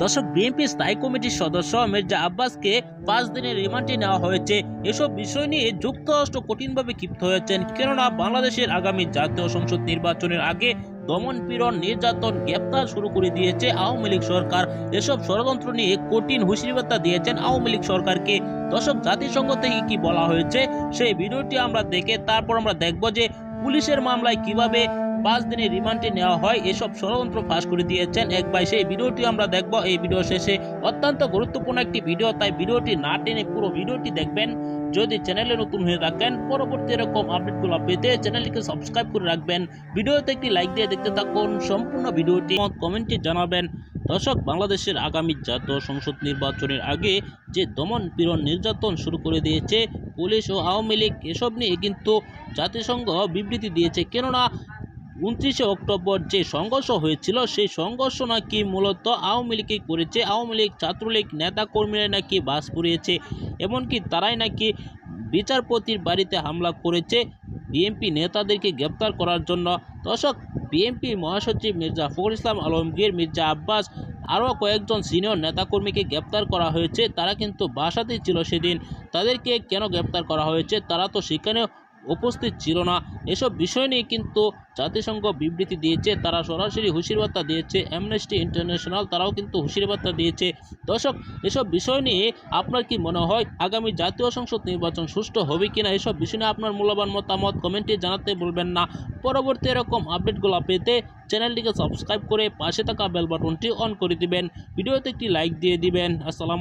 দর্শক বিএনপি স্থায়ী কমিটির সদস্য মির্জা আব্বাসকে পাঁচ দিনের রিমান্ডে নেওয়া হয়েছে। এসব বিষয় নিয়ে যুক্তরাষ্ট্র কঠিনভাবে ক্ষিপ্ত হয়েছেন। কেননা, বাংলাদেশের আগামী জাতীয় সংসদ নির্বাচনের আগে দমন পীড়ন, নির্যাতন গ্রেপ্তার শুরু করে দিয়েছে আওয়ামী লীগ সরকার। এসব ষড়যন্ত্র নিয়ে কঠিন হুঁশিয়ারিবার্তা দিয়েছেন আওয়ামী লীগ সরকারকে। দর্শক জাতিসংঘ থেকে কি বলা হয়েছে, সেই ভিডিওটি আমরা দেখে তারপর আমরা দেখব যে পুলিশের মামলায় কীভাবে পাঁচ দিনের রিমান্ডে নেওয়া হয়, এসব ষড়যন্ত্র ফাঁস করে দিয়েছেন এক ভাই। সেই ভিডিওটি আমরা দেখব। এই ভিডিও শেষে অত্যন্ত গুরুত্বপূর্ণ একটি ভিডিও, তাই ভিডিওটি না টেনে পুরো ভিডিওটি দেখবেন। যদি চ্যানেলে নতুন হয়ে থাকেন, পরবর্তী এরকম আপডেটগুলো পেতে চ্যানেলটিকে সাবস্ক্রাইব করে রাখবেন। ভিডিওতে একটি লাইক দিয়ে দেখতে থাকুন। সম্পূর্ণ ভিডিওটি কমেন্টে জানাবেন। দর্শক, বাংলাদেশের আগামী জাতীয় সংসদ নির্বাচনের আগে যে দমন পীড়ন নির্যাতন শুরু করে দিয়েছে, পুলিশ ও আওয়ামী লীগ, এসব নিয়ে কিন্তু জাতিসংঘ বিবৃতি দিয়েছে। কেননা উনত্রিশে অক্টোবর যে সংঘর্ষ হয়েছিল, সেই সংঘর্ষ নাকি মূলত আওয়ামী লীগই করেছে। আওয়ামী লীগ ছাত্রলীগ নেতা কর্মীরা নাকি বাস পুড়িয়েছে, এমনকি তারাই নাকি বিচারপতির বাড়িতে হামলা করেছে। বিএনপি নেতাদেরকে গ্রেপ্তার করার জন্য দর্শক বিএনপির মহাসচিব মির্জা ফখরুল ইসলাম, আলমগীর মির্জা আব্বাস, আরও কয়েকজন সিনিয়র নেতাকর্মীকে গ্রেপ্তার করা হয়েছে। তারা কিন্তু বাসাতেই ছিল সেদিন। তাদেরকে কেন গ্রেপ্তার করা হয়েছে? তারা তো সেখানে উপস্থিত ছিল না। এসব বিষয় নিয়ে কিন্তু জাতিসংঘ বিবৃতি দিয়েছে। তারা সরাসরি হুঁশিয়ারি বার্তা দিয়েছে। অ্যামনেস্টি ইন্টারন্যাশনাল তারাও কিন্তু হুঁশিয়ারি বার্তা দিয়েছে। দর্শক, এসব বিষয় নিয়ে আপনার কি মনে হয়? আগামী জাতীয় সংসদ নির্বাচন সুষ্ঠু হবে কিনা? এসব বিষয় নিয়ে আপনার মূল্যবান মতামত কমেন্টে জানাতে বলবেন না। পরবর্তী এরকম আপডেটগুলো পেতে চ্যানেলটিকে সাবস্ক্রাইব করে পাশে থাকা বেল বাটনটি অন করে দিবেন। ভিডিওতে একটি লাইক দিয়ে দিবেন। আসসালামু